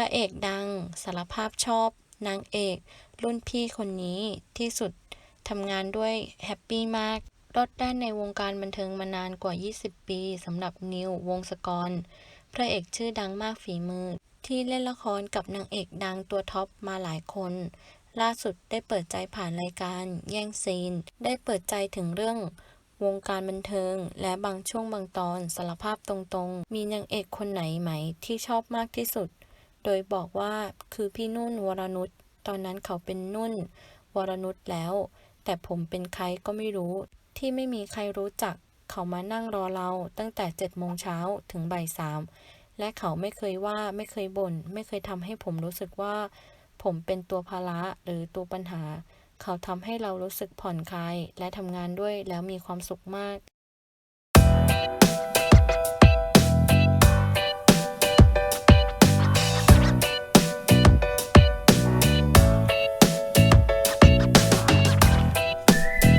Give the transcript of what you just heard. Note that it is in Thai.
ระเอกดังสารภาพชอบนางเอก รุ่นพี่คนนี้ที่สุดทำงานด้วยแฮปปี้มากรอดแล่นในวงการบันเทิงมานานกว่า 20 ปีสำหรับนิววงศกร พระเอกชื่อดังมากฝีมือ ที่เล่นละครกับนางเอกดังตัวท็อปมาหลายคน ล่าสุดได้เปิดใจผ่านรายการ แย่งซีน ได้เปิดใจถึงเรื่องวงการบันเทิง และบางช่วงบางตอนสารภาพตรงๆ มีนางเอกคนไหนไหมที่ชอบมากที่สุด โดยบอกว่าคือพี่นุ่นวรนุชตอนนั้นเขาเป็นนุ่น วรนุชแล้ว แต่ผมเป็นใครก็ไม่รู้ ที่ไม่มีใครรู้จัก เขามานั่งรอเราตั้งแต่เจ็ดโมงเช้าถึงบ่ายสามและเขาไม่เคยว่าไม่เคยบ่น ไม่เคยทำให้ผมรู้สึกว่า ผมเป็นตัวภาระหรือตัวปัญหา เขาทำให้เรารู้สึกผ่อนคลายและทำงานด้วยแล้วมีความสุขมาก